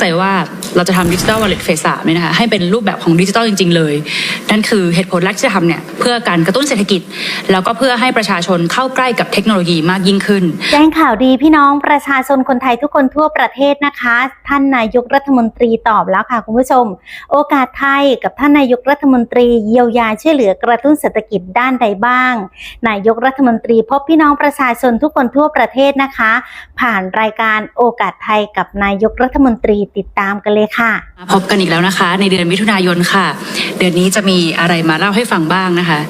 ใจว่าเราจะทำดิจิ t a ลวอลเล็ตเฟสสามเนี่ยนะคะให้เป็นรูปแบบของดิจิ t a ลจริง ๆ เลย นั่นคือเหตุผลแรกที่จะทำเนี่ยเพื่อการกระตุ้นเศรษฐกิจ แล้วก็เพื่อให้ประชาชนเข้าใกล้กับเทคโนโลยีมากยิ่งขึ้นแจ้งข่าวดีพี่น้องประชาชนคนไทยทุกคนทั่วประเทศนะคะ ท่านนายกรัฐมนตรีตอบแล้วค่ะคุณผู้ชม โอกาสไทยกับท่านนายกรัฐมนตรีเยียวยาช่วยเหลือกระตุ้นเศรษฐกิจด้านใดบ้าง นายกรัฐมนตรีพบพี่น้องประชาชนทุกคนทั่วประเทศนะคะ ผ่านรายการโอกาสไทยกับนายกรัฐมนตรีติดตามกันเลยค่ะ พบกันอีกแล้วนะคะ ในเดือนมิถุนายนค่ะ เดือนนี้จะมีอะไรมาเล่าให้ฟังบ้างนะคะ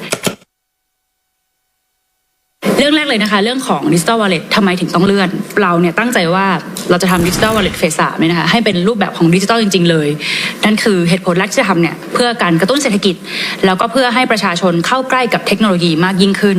เรื่องแรกเลยนะคะ เรื่องของดิจิ t a ลวอลเล็ตทำไมถึงต้องเลื่อน เราเนี่ยตั้งใจว่าเราจะทำดิจิ t a ลวอลเล็ตเฟสสามเนี่ยนะคะให้เป็นรูปแบบของดิจิ t a ลจริง ๆ เลย นั่นคือเหตุผลแรกที่จะทำเนี่ยเพื่อการกระตุ้นเศรษฐกิจ แล้วก็เพื่อให้ประชาชนเข้าใกล้กับเทคโนโลยีมากยิ่งขึ้น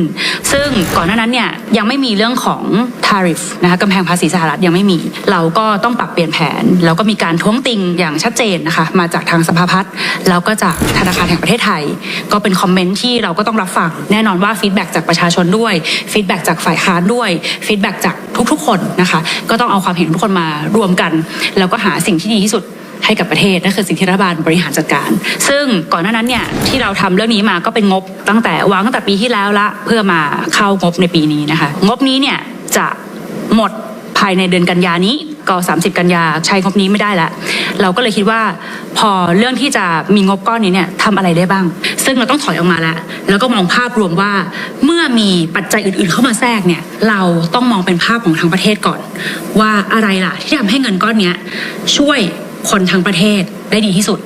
ซึ่งก่อนหน้านั้นเนี่ยยังไม่มีเรื่องของ tariff นะคะกำแพงภาษีสหรัฐยังไม่มี เราก็ต้องปรับเปลี่ยนแผน แล้วก็มีการท้วงติงอย่างชัดเจนนะคะมาจากทางสภาพัฒน์แล้วก็จากธนาคารแห่งประเทศไทย ก็เป็นคอมเมนต์ที่เราก็ต้องรับฟังแน่นอนว่าฟีดแบ็กจากประชาชนด้วยฟีดแบ็กจากฝ่ายค้านด้วยฟีดแบ็กจากทุกๆ คนนะคะ ก็ต้องเอาความเห็นทุกคนมารวมกัน แล้วก็หาสิ่งที่ดีที่สุดให้กับประเทศนั่นคือสิ่งที่รัฐบาลบริหารจัดการ ซึ่งก่อนหน้านั้นเนี่ยที่เราทำเรื่องนี้มาก็เป็นงบตั้งแต่วางตั้งแต่ปีที่แล้วละเพื่อมาเข้างบในปีนี้นะคะ งบนี้เนี่ยจะหมดภายในเดือนกันยานี้ ก็30 กันยาใช้งบนี้ไม่ได้ละเราก็เลยคิดว่าพอเรื่องที่จะมีงบก้อนนี้เนี่ยทำอะไรได้บ้าง ซึ่งเราต้องถอยออกมาแล้ว แล้วก็มองภาพรวมว่าเมื่อมีปัจจัยอื่นๆเข้ามาแทรกเนี่ยเราต้องมองเป็นภาพของทั้งประเทศก่อน ว่าอะไรล่ะที่ทำให้เงินก้อนนี้ช่วยคนทั้งประเทศได้ดีที่สุด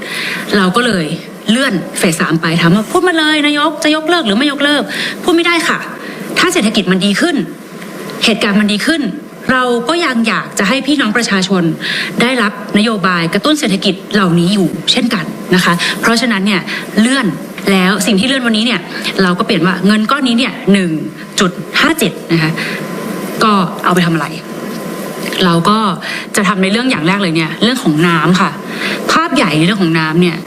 เราก็เลยเลื่อนเฟสสามไปถามว่าพูดมาเลยนายกจะยกเลิกหรือไม่ยกเลิก พูดไม่ได้ค่ะ ถ้าเศรษฐกิจมันดีขึ้น เหตุการณ์มันดีขึ้น เราก็ยังอยากจะให้พี่น้องประชาชนได้รับนโยบายกระตุ้นเศรษฐกิจเหล่านี้อยู่เช่นกันนะคะ เพราะฉะนั้นเนี่ยเลื่อนแล้วสิ่งที่เลื่อนวันนี้เนี่ยเราก็เปลี่ยนว่าเงินก้อนนี้เนี่ยหนึ่งจุดห้าเจ็ดนะคะก็เอาไปทำอะไร เราก็จะทำในเรื่องอย่างแรกเลยเนี่ยเรื่องของน้ำค่ะ ภาพใหญ่ในเรื่องของน้ำเนี่ย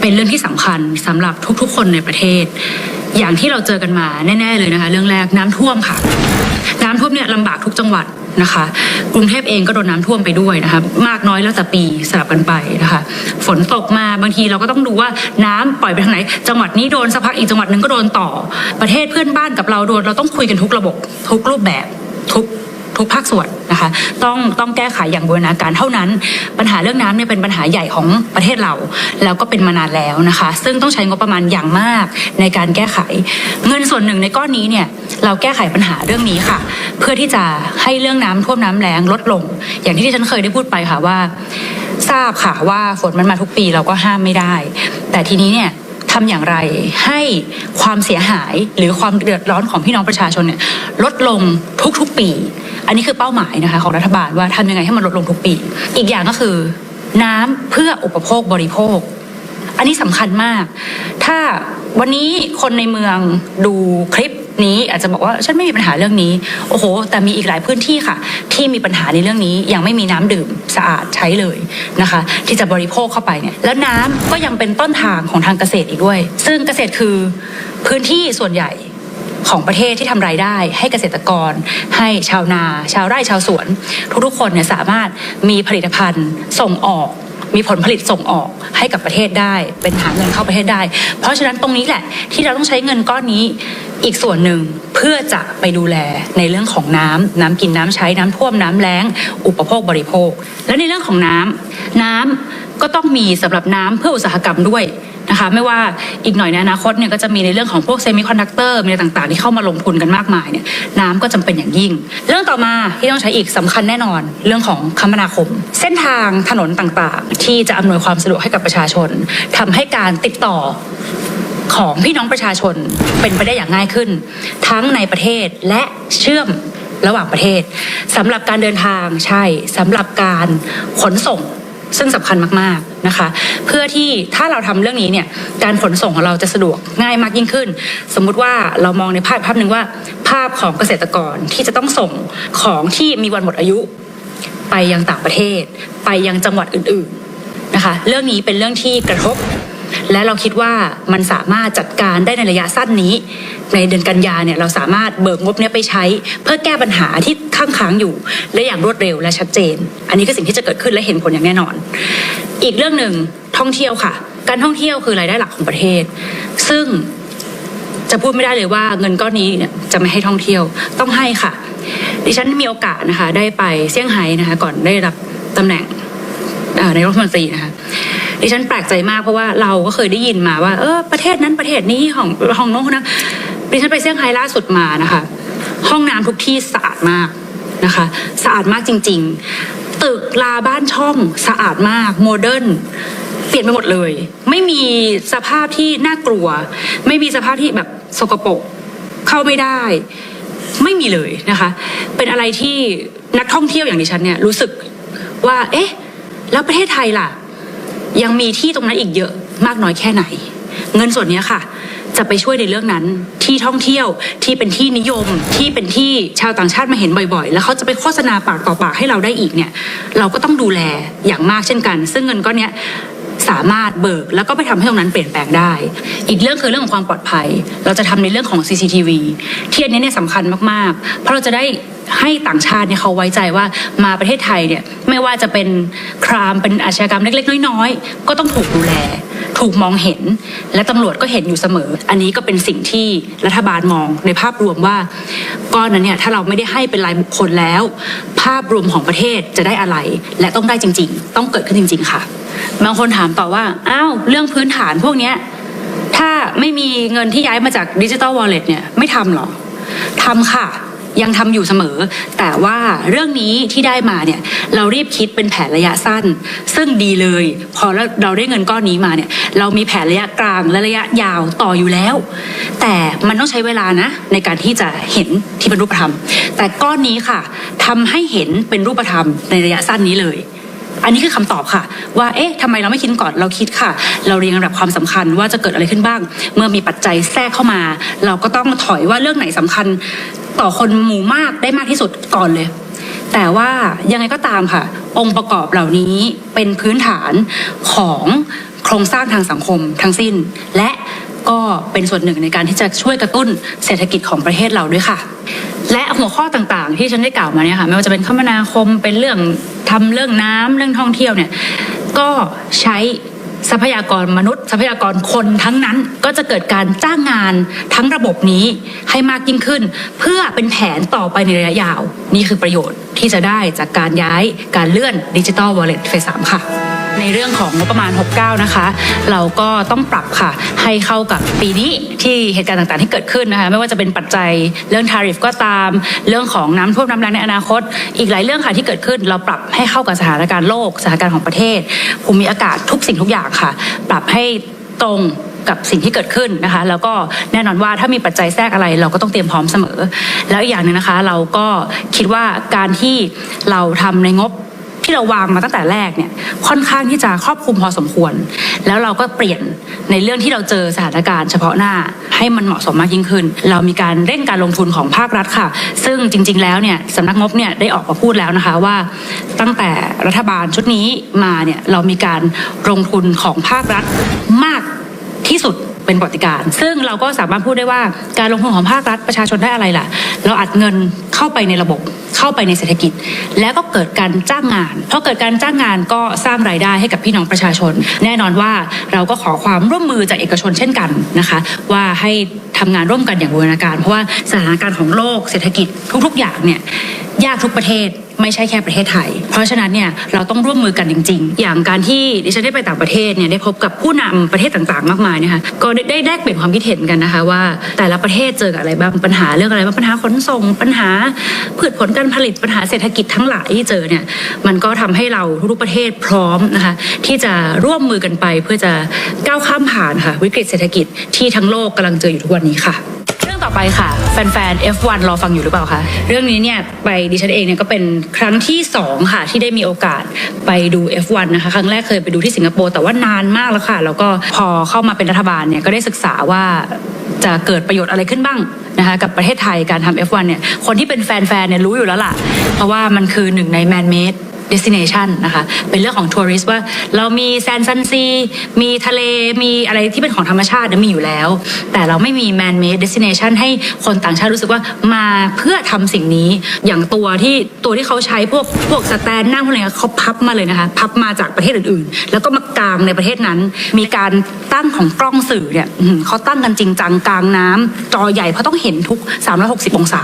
เป็นเรื่องที่สำคัญสำหรับทุกๆ คนในประเทศ อย่างที่เราเจอกันมาแน่ ๆเลยนะคะ เรื่องแรกน้ำท่วมค่ะ น้ำท่วมเนี่ยลำบากทุกจังหวัด นะคะ กรุงเทพเองก็โดนน้ำท่วมไปด้วยนะคะมากน้อยแล้วแต่ปีสลับกันไปนะคะ ฝนตกมาบางทีเราก็ต้องดูว่าน้ำปล่อยไปทางไหน จังหวัดนี้โดนสักพักอีกจังหวัดหนึ่งก็โดนต่อ ประเทศเพื่อนบ้านกับเราโดนเราต้องคุยกันทุกระบบทุกรูปแบบทุก ทุกภาคส่วนนะคะ ต้องต้องแก้ไขอย่างบูรณาการเท่านั้น ปัญหาเรื่องน้ำเนี่ยเป็นปัญหาใหญ่ของประเทศเรา แล้วก็เป็นมานานแล้วนะคะ ซึ่งต้องใช้งบประมาณอย่างมากในการแก้ไข เงินส่วนหนึ่งในก้อนนี้เนี่ยเราแก้ไขปัญหาเรื่องนี้ค่ะ เพื่อที่จะให้เรื่องน้ำท่วมน้ำแล้งลดลง อย่างที่ที่ฉันเคยได้พูดไปค่ะว่า ทราบค่ะว่าฝนมันมาทุกปีเราก็ห้ามไม่ได้ แต่ทีนี้เนี่ยทำอย่างไรให้ความเสียหายหรือความเดือดร้อนของพี่น้องประชาชนเนี่ยลดลงทุกๆปี อันนี้คือเป้าหมายนะคะของรัฐบาลว่าทำยังไงให้มันลดลงทุกปี อีกอย่างก็คือ น้ำเพื่ออุปโภคบริโภค อันนี้สำคัญมาก ถ้าวันนี้คนในเมืองดูคลิปนี้อาจจะบอกว่าฉันไม่มีปัญหาเรื่องนี้ โอ้โห แต่มีอีกหลายพื้นที่ค่ะ ที่มีปัญหาในเรื่องนี้ยังไม่มีน้ำดื่มสะอาดใช้เลยนะคะ ที่จะบริโภคเข้าไปเนี่ยแล้วน้ำก็ยังเป็นต้นทางของทางเกษตรอีกด้วย ซึ่งเกษตรคือพื้นที่ส่วนใหญ่ ของประเทศที่ทำรายได้ ให้เกษตรกร ให้ชาวนา ชาวไร่ชาวสวน ทุกๆคนเนี่ยสามารถมีผลิตภัณฑ์ส่งออกมีผลผลิตส่งออกให้กับประเทศได้ เป็นหาเงินเข้าประเทศได้ เพราะฉะนั้นตรงนี้แหละที่เราต้องใช้เงินก้อนนี้อีกส่วนหนึ่งเพื่อจะไปดูแลในเรื่องของน้ำน้ำกินน้ำใช้น้ำท่วมน้ำแล้ง อุปโภคบริโภค และในเรื่องของน้ำน้ำ ก็ต้องมีสำหรับน้ำเพื่ออุตสาหกรรมด้วยนะคะไม่ว่าอีกหน่อยในอนาคตเนี่ยก็จะมีในเรื่องของพวกเซมิคอนดักเตอร์มีอะไรต่างๆ ที่เข้ามาลงทุนกันมากมายเนี่ยน้ำก็จำเป็นอย่างยิ่ง เรื่องต่อมาที่ต้องใช้อีกสำคัญแน่นอน เรื่องของคมนาคม เส้นทางถนนต่างๆ ที่จะอำนวยความสะดวกให้กับประชาชนทำให้การติดต่อของพี่น้องประชาชนเป็นไปได้อย่างง่ายขึ้น ทั้งในประเทศและเชื่อมระหว่างประเทศสำหรับการเดินทางใช่สำหรับการขนส่ง ซึ่งสำคัญมากๆนะคะ เพื่อที่ถ้าเราทำเรื่องนี้เนี่ยการขนส่งของเราจะสะดวกง่ายมากยิ่งขึ้น สมมุติว่าเรามองในภาพภาพหนึ่งว่า ภาพของเกษตรกรที่จะต้องส่งของที่มีวันหมดอายุ ไปยังต่างประเทศ ไปยังจังหวัดอื่น ๆนะคะ เรื่องนี้เป็นเรื่องที่กระทบ และเราคิดว่ามันสามารถจัดการได้ในระยะสั้นนี้ ในเดือนกันยาเนี่ยเราสามารถเบิกงบเนี้ยไปใช้ เพื่อแก้ปัญหาที่ข้างค้างอยู่และอย่างรวดเร็วและชัดเจน อันนี้คือสิ่งที่จะเกิดขึ้นและเห็นผลอย่างแน่นอน อีกเรื่องหนึ่งท่องเที่ยวค่ะ การท่องเที่ยวคือรายได้หลักของประเทศ ซึ่งจะพูดไม่ได้เลยว่าเงินก้อนนี้เนี่ยจะไม่ให้ท่องเที่ยวต้องให้ค่ะ ดิฉันมีโอกาสนะคะ ได้ไปเซี่ยงไฮ้นะคะ ก่อนได้รับตำแหน่งเอ่อนายรัฐมนตรีนะคะ ดิฉันแปลกใจมากเพราะว่าเราก็เคยได้ยินมาว่า เออประเทศนั้นประเทศนี้ของของน้นคนนะดิฉันไปเซี่ยงไฮ้ล่าสุดมานะคะ ห้องน้ำทุกที่สะอาดมากนะคะ สะอาดมากจริง ๆ ตึกลาบ้านช่องสะอาดมากโมเดิร์นเปลี่ยนไปหมดเลย ไม่มีสภาพที่น่ากลัว ไม่มีสภาพที่แบบสกปรกเข้าไม่ได้ไม่มีเลยนะคะ เป็นอะไรที่นักท่องเที่ยวอย่างดิฉันเนี่ยรู้สึกว่า เอ๊ะ แล้วประเทศไทยล่ะ ยังมีที่ตรงนั้นอีกเยอะมากน้อยแค่ไหน เงินส่วนนี้ค่ะ จะไปช่วยในเรื่องนั้นที่ท่องเที่ยวที่เป็นที่นิยมที่เป็นที่ชาวต่างชาติมาเห็นบ่อยๆ แล้วเขาจะไปโฆษณาปากต่อปากให้เราได้อีกเนี่ย เราก็ต้องดูแลอย่างมากเช่นกัน ซึ่งเงินก้อนนี้ สามารถเบิกแล้วก็ไปทำให้ตรงนั้นเปลี่ยนแปลงได้ อีกเรื่องคือเรื่องของความปลอดภัย เราจะทำในเรื่องของ CCTV ที่อันนี้เนี่ยสำคัญมากๆ เพราะเราจะได้ให้ต่างชาติเนี่ยเขาไว้ใจว่ามาประเทศไทยเนี่ยไม่ว่าจะเป็นครามเป็นอาชญากรรมเล็ก ๆ น้อยๆ ก็ต้องถูกดูแล ถูกมองเห็น และตำรวจก็เห็นอยู่เสมอ อันนี้ก็เป็นสิ่งที่รัฐบาลมองในภาพรวมว่าก้อนนั้นเนี่ยถ้าเราไม่ได้ให้เป็นรายบุคคลแล้ว ภาพรวมของประเทศจะได้อะไร และต้องได้จริง ๆ ต้องเกิดขึ้นจริง ๆ ค่ะ บางคนถามต่อว่าอ้าวเรื่องพื้นฐานพวกเนี้ยถ้าไม่มีเงินที่ย้ายมาจากดิจิ t a ลวอลเล็ตเนี่ยไม่ทำหรอทำค่ะ ยังทำอยู่เสมอ แต่ว่าเรื่องนี้ที่ได้มาเนี่ยเรารีบคิดเป็นแผนระยะสั้น ซึ่งดีเลย พอเราได้เงินก้อนนี้มาเนี่ย เรามีแผนระยะกลางและระยะยาวต่ออยู่แล้ว แต่มันต้องใช้เวลานะ ในการที่จะเห็นที่เป็นรูปธรรม แต่ก้อนนี้ค่ะทำให้เห็นเป็นรูปธรรมในระยะสั้นนี้เลย อันนี้คือคำตอบค่ะ ว่าเอ๊ะทำไมเราไม่คิดก่อนเราคิดค่ะ เราเรียงลำดับความสำคัญว่าจะเกิดอะไรขึ้นบ้าง เมื่อมีปัจจัยแทรกเข้ามา เราก็ต้องถอยว่าเรื่องไหนสำคัญต่อคนหมู่มากได้มากที่สุดก่อนเลย แต่ว่ายังไงก็ตามค่ะ องค์ประกอบเหล่านี้เป็นพื้นฐานของโครงสร้างทางสังคมทั้งสิ้น และก็เป็นส่วนหนึ่งในการที่จะช่วยกระตุ้นเศรษฐกิจของประเทศเราด้วยค่ะ และหัวข้อต่างๆ ที่ฉันได้กล่าวมาเนี่ยค่ะไม่ว่าจะเป็นคมนาคมเป็นเรื่อง ทำเรื่องน้ำเรื่องท่องเที่ยวเนี่ยก็ใช้ทรัพยากรมนุษย์ ทรัพยากรคนทั้งนั้นก็จะเกิดการจ้างงานทั้งระบบนี้ให้มากยิ่งขึ้น เพื่อเป็นแผนต่อไปในระยะยาว นี่คือประโยชน์ที่จะได้จากการย้ายการเลื่อนดิจิ t a ลวอลเล็ตเฟสสามค่ะ ในเรื่องของงบประมาณ 69 นะคะ เราก็ต้องปรับค่ะ ให้เข้ากับปีนี้ที่เหตุการณ์ต่างๆที่เกิดขึ้นนะคะ ไม่ว่าจะเป็นปัจจัยเรื่องทาริฟก็ตาม เรื่องของน้ำท่วมน้ำแรงในอนาคต อีกหลายเรื่องค่ะที่เกิดขึ้น เราปรับให้เข้ากับสถานการณ์โลก สถานการณ์ของประเทศ ภูมิอากาศทุกสิ่งทุกอย่างค่ะ ปรับให้ตรงกับสิ่งที่เกิดขึ้นนะคะ แล้วก็แน่นอนว่าถ้ามีปัจจัยแทรกอะไร เราก็ต้องเตรียมพร้อมเสมอ แล้วอีกอย่างหนึ่งนะคะ เราก็คิดว่าการที่เราทำในงบ ที่เราวางมาตั้งแต่แรกเนี่ยค่อนข้างที่จะครอบคลุมพอสมควร แล้วเราก็เปลี่ยนในเรื่องที่เราเจอสถานการณ์เฉพาะหน้าให้มันเหมาะสมมากยิ่งขึ้น เรามีการเร่งการลงทุนของภาครัฐค่ะ ซึ่งจริง ๆ แล้วเนี่ยสำนักงบเนี่ยได้ออกมาพูดแล้วนะคะว่า ตั้งแต่รัฐบาลชุดนี้มาเนี่ยเรามีการลงทุนของภาครัฐมากที่สุด เป็นประวัติการซึ่งเราก็สามารถพูดได้ว่าการลงทุนของภาครัฐประชาชนได้อะไรล่ะ เราอัดเงินเข้าไปในระบบเข้าไปในเศรษฐกิจ แล้วก็เกิดการจ้างงานพอเกิดการจ้างงานก็สร้างรายได้ให้กับพี่น้องประชาชน แน่นอนว่าเราก็ขอความร่วมมือจากเอกชนเช่นกันนะคะ ว่าให้ทำงานร่วมกันอย่างบูรณาการ เพราะว่าสถานการณ์ของโลกเศรษฐกิจทุก ๆ อย่างเนี่ยยากทุกประเทศ ไม่ใช่แค่ประเทศไทย เพราะฉะนั้นเนี่ยเราต้องร่วมมือกันจริง ๆ อย่างการที่ดิฉันได้ไปต่างประเทศเนี่ยได้พบกับผู้นำประเทศต่างๆ มากมายนะคะก็ได้แลกเปลี่ยนความคิดเห็นกันนะคะว่า แต่ละประเทศเจอกับอะไรบ้างปัญหาเรื่องอะไรบ้างปัญหาขนส่งปัญหาพืชผลการผลิตปัญหาเศรษฐกิจทั้งหลายที่เจอเนี่ยมันก็ทำให้เราทุกประเทศพร้อมนะคะที่จะร่วมมือกันไปเพื่อจะก้าวข้ามผ่านค่ะวิกฤตเศรษฐกิจที่ทั้งโลกกำลังเจออยู่ทุกวันนี้ค่ะ ต่อไปค่ะ แฟนๆ F1 รอฟังอยู่หรือเปล่าคะเรื่องนี้เนี่ยไปดิฉันเองเนี่ยก็เป็นครั้งที่ 2 ค่ะ ที่ได้มีโอกาสไปดู F1 นะคะ ครั้งแรกเคยไปดูที่สิงคโปร์แต่ว่านานมากแล้วค่ะ แล้วก็พอเข้ามาเป็นรัฐบาลเนี่ยก็ได้ศึกษาว่าจะเกิดประโยชน์อะไรขึ้นบ้างนะคะกับประเทศไทยการทำ F1 เนี่ยคนที่เป็นแฟนๆเนี่ยรู้อยู่แล้วล่ะ เพราะว่ามันคือหนึ่งในแมนเมด destination นะคะ เป็นเรื่องของทัวริสต์ว่าเรามีแซนซันซี มีทะเล มีอะไรที่เป็นของธรรมชาติเนี่ยมีอยู่แล้ว แต่เราไม่มี man made destination ให้คนต่างชาติรู้สึกว่ามาเพื่อทำสิ่งนี้ อย่างตัวที่ตัวที่เขาใช้พวกพวกสแตนนั่งพวกอะไรเขาพับมาเลยนะคะ พับมาจากประเทศอื่นๆ แล้วก็มากางในประเทศนั้น มีการตั้งของกล้องสื่อเนี่ยเขาตั้งกันจริงจังกลางน้ำจอใหญ่เพราะต้องเห็นทุก 360 องศา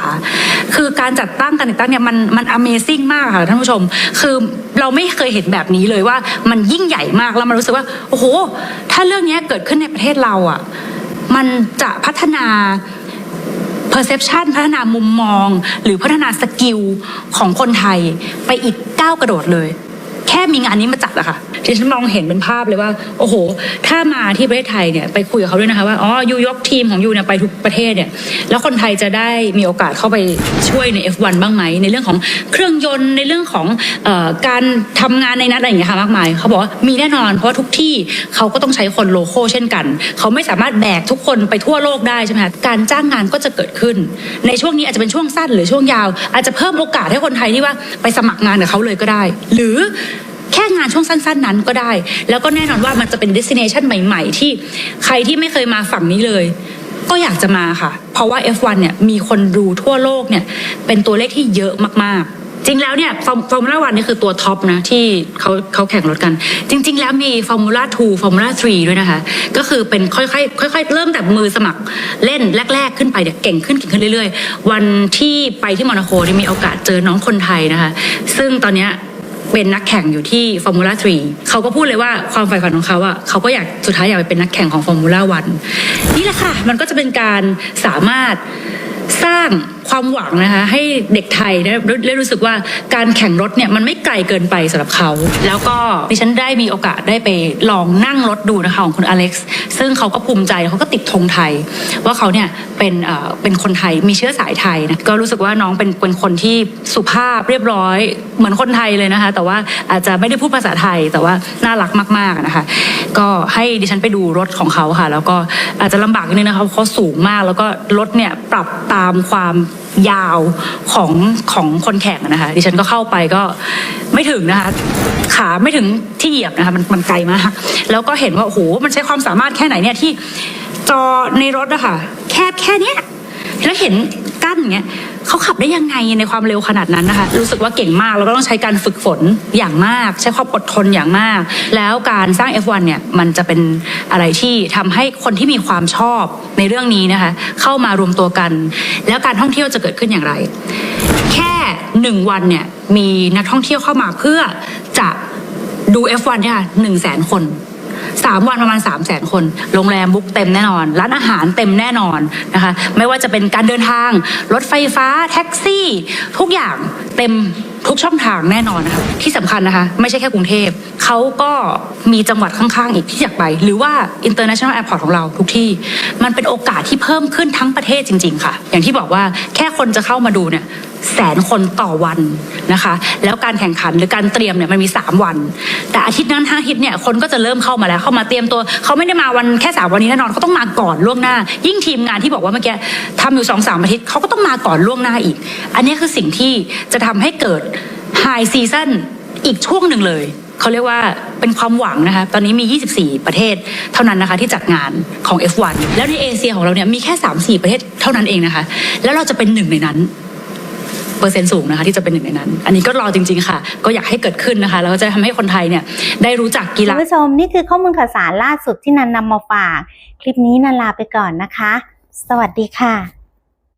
คือการจัดตั้งการติดตั้งเนี่ยมันมัน Amazing มากค่ะท่านผู้ชม คือเราไม่เคยเห็นแบบนี้เลยว่ามันยิ่งใหญ่มากแล้วมันรู้สึกว่าโอ้โห ถ้าเรื่องนี้เกิดขึ้นในประเทศเราอะมันจะพัฒนา perception พัฒนามุมมอง หรือพัฒนาสกิลของคนไทยไปอีกก้าวกระโดดเลย แค่มีงานนี้มาจัดอะค่ะที่ฉันมองเห็นเป็นภาพเลยว่า โอ้โห ถ้ามาที่ประเทศไทยเนี่ยไปคุยกับเขาด้วยนะคะว่าอ๋อยูยกทีมของยูเนี่ยไปทุกประเทศเนี่ยแล้วคนไทยจะได้มีโอกาสเข้าไปช่วยใน F1 บ้างไหมในเรื่องของเครื่องยนต์ในเรื่องของออการทำงานในนั้นอะไรอย่างเงี้ยค่ะมากมายเขาบอกว่ามีแน่นอน เพราะว่าทุกที่เขาก็ต้องใช้คนโลโก้เช่นกัน เขาไม่สามารถแบกทุกคนไปทั่วโลกได้ใช่ไหมคะการจ้างงานก็จะเกิดขึ้น ในช่วงนี้อาจจะเป็นช่วงสั้นหรือช่วงยาว อาจจะเพิ่มโอกาสให้คนไทยที่ว่าไปสมัครงานกับเขาเลยก็ได้ หรือ แค่งานช่วงสั้น ๆ นั้นก็ได้ แล้วก็แน่นอนว่ามันจะเป็น destination ใหม่ ๆ ที่ใครที่ไม่เคยมาฝั่งนี้เลย ก็อยากจะมาค่ะ เพราะว่า F1 เนี่ยมีคนดูทั่วโลกเนี่ยเป็นตัวเลขที่เยอะมากๆจริงแล้วเนี่ยฟอร์มูล่าวันนี่คือตัวท็อปนะที่เขาเขาแข่งรถกัน จริง ๆ แล้วมีฟอร์มูล่า2ฟอร์มูล่า3ด้วยนะคะ ก็คือเป็นค่อยๆค่อยๆ เริ่มแต่มือสมัครเล่นแรก ๆ ขึ้นไปเนี่ยเก่งขึ้นเก่งขึ้นเรื่อย ๆ วันที่ไปที่โมนาโคนี่มีโอกาสเจอน้องคนไทยนะคะ ซึ่งตอนเนี้ย เป็นนักแข่งอยู่ที่ฟอร์มูล่า3เขาก็พูดเลยว่าความใฝ่ฝันของเขาอะเขาก็อยากสุดท้ายอยากไปเป็นนักแข่งของฟอร์มูล่าวันนี่แหละค่ะ มันก็จะเป็นการสามารถสร้าง ความหวังนะคะให้เด็กไทยได้รู้สึกว่าการแข่งรถเนี่ยมันไม่ไกลเกินไปสำหรับเขา แล้วก็ดิฉันได้มีโอกาสได้ไปลองนั่งรถดูนะคะของคุณอเล็กซ์ซึ่งเขาก็ภูมิใจเขาก็ติดธงไทย ว่าเขาเนี่ยเป็นเป็นคนไทยมีเชื้อสายไทยนะก็รู้สึกว่าน้องเป็นเป็นคนที่สุภาพเรียบร้อย เหมือนคนไทยเลยนะคะ แต่ว่าอาจจะไม่ได้พูดภาษาไทยแต่ว่าน่ารักมากๆนะคะ ก็ให้ดิฉันไปดูรถของเขาค่ะ แล้วก็อาจจะลำบากนิดนึงนะคะเพราะเขาสูงมาก แล้วก็รถเนี่ยปรับตามความ ยาวของของคนแข่งนะคะ ดิฉันก็เข้าไปก็ไม่ถึงนะคะ ขาไม่ถึงที่เหยียบนะคะมันมันไกลมาก แล้วก็เห็นว่าโอ้โหมันใช้ความสามารถแค่ไหนเนี่ยที่จอในรถอะค่ะแคบแค่เนี้ย แล้วเห็นกั้นอย่างเงี้ยเขาขับได้ยังไงในความเร็วขนาดนั้นนะคะ รู้สึกว่าเก่งมากแล้วก็ต้องใช้การฝึกฝนอย่างมาก ใช้ความอดทนอย่างมาก แล้วการสร้าง F1 เนี่ยมันจะเป็นอะไรที่ทำให้คนที่มีความชอบในเรื่องนี้นะคะ เข้ามารวมตัวกัน แล้วการท่องเที่ยวจะเกิดขึ้นอย่างไร แค่หนึ่งวันเนี่ยมีนักท่องเที่ยวเข้ามาเพื่อจะดู F1 เนี่ยค่ะหนึ่งแสนคน สามวันประมาณ 3 0 0แสนคน โรงแรมบุ๊กเต็มแน่นอน ร้านอาหารเต็มแน่นอนนะคะ ไม่ว่าจะเป็นการเดินทาง รถไฟฟ้า แท็กซี่ ทุกอย่างเต็ม ทุกช่องทางแน่นอนนะคะที่สำคัญนะคะ ไม่ใช่แค่กรุงเทพเขาก็มีจังหวัดข้างๆอีกที่อยากไป หรือว่า international airport ของเราทุกที่ มันเป็นโอกาสที่เพิ่มขึ้นทั้งประเทศจริง ๆ ค่ะ อย่างที่บอกว่าแค่คนจะเข้ามาดูเนี่ยแสนคนต่อวันนะคะ แล้วการแข่งขันหรือการเตรียมเนี่ยมันมี 3 วัน แต่อาทิตย์นั้นห้าอาทิตย์เนี่ยคนก็จะเริ่มเข้ามาแล้ว เข้ามาเตรียมตัวเขาไม่ได้มาวันแค่สามวันนี้แน่นอนเขาต้องมาก่อนล่วงหน้า ยิ่งทีมงานที่บอกว่าเมื่อกี้ทำอยู่สองสามอาทิตย์เขาก็ต้องมาก่อนล่วงหน้าอีก อันนี้คือสิ่งที่จะทำให้เกิด ไฮซีซั o นอีกช่วงหนึ่งเลยเขาเรียกว่าเป็นความหวังนะคะ ตอนนี้มี 24 ประเทศเท่านั้นนะคะที่จัดงานของ F1 แล้วในเอเชียของเราเนี่ยมีแค่ 3-4 ประเทศเท่านั้นเองนะคะ แล้วเราจะเป็นหนึ่งในนั้นเปอร์เซ็นต์สูงนะคะที่จะเป็นหนึ่งในนั้น อันนี้ก็รอจริง ๆ ค่ะ ก็อยากให้เกิดขึ้นนะคะแล้วก็จะทำให้คนไทยเนี่ยได้รู้จักกีฬาคุณผู้ชมนี่คือข้อมูลข่าวสารล่าสุดที่นันนำมาฝาก คลิปนี้นันลาไปก่อนนะคะ สวัสดีค่ะ